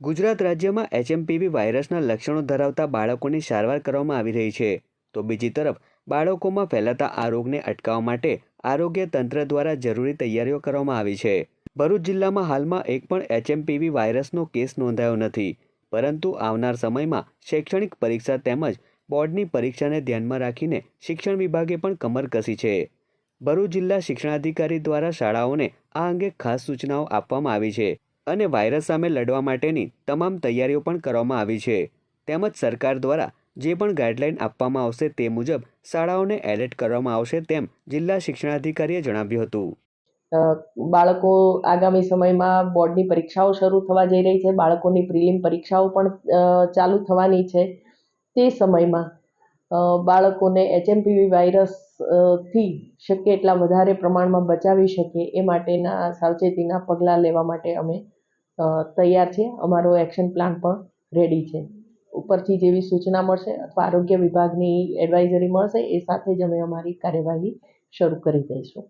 ગુજરાત રાજ્યમાં એચએમપીવી વાયરસના લક્ષણો ધરાવતા બાળકોની સારવાર કરવામાં આવી રહી છે. તો બીજી તરફ, બાળકોમાં ફેલાતા આ રોગને અટકાવવા માટે આરોગ્ય તંત્ર દ્વારા જરૂરી તૈયારીઓ કરવામાં આવી છે. ભરૂચ જિલ્લામાં હાલમાં એક પણ એચએમપીવી વાયરસનો કેસ નોંધાયો નથી. પરંતુ આવનાર સમયમાં શૈક્ષણિક પરીક્ષા તેમજ બોર્ડની પરીક્ષાને ધ્યાનમાં રાખીને શિક્ષણ વિભાગે પણ કમર કસી છે. ભરૂચ જિલ્લા શિક્ષણાધિકારી દ્વારા શાળાઓને આ અંગે ખાસ સૂચનાઓ આપવામાં આવી છે. અને વાયરસ સામે લડવા માટેની તમામ તૈયારીઓ પણ કરવામાં આવી છે. તેમજ સરકાર દ્વારા જે પણ ગાઈડલાઈન આપવામાં આવશે તે મુજબ શાળાઓને એલર્ટ કરવામાં આવશે તેમ જિલ્લા શિક્ષણાધિકારીએ જણાવ્યું હતું. બાળકો આગામી સમયમાં બોર્ડની પરીક્ષાઓ શરૂ થવા જઈ રહી છે. બાળકોની પ્રિલિમ પરીક્ષાઓ પણ ચાલુ થવાની છે તે સમયમાં. બાળકોને એચએમપીવી વાયરસથી શક્ય એટલા વધારે પ્રમાણમાં બચાવી શકીએ એ માટેના સાવચેતીના પગલાં લેવા માટે અમે તૈયાર છે. અમારો એક્શન પ્લાન પણ રેડી છે. ઉપરથી જેવી સૂચના મળશે અથવા આરોગ્ય વિભાગની એડવાઇઝરી મળશે, એ સાથે જ અમે અમારી કાર્યવાહી શરૂ કરી દઈશું.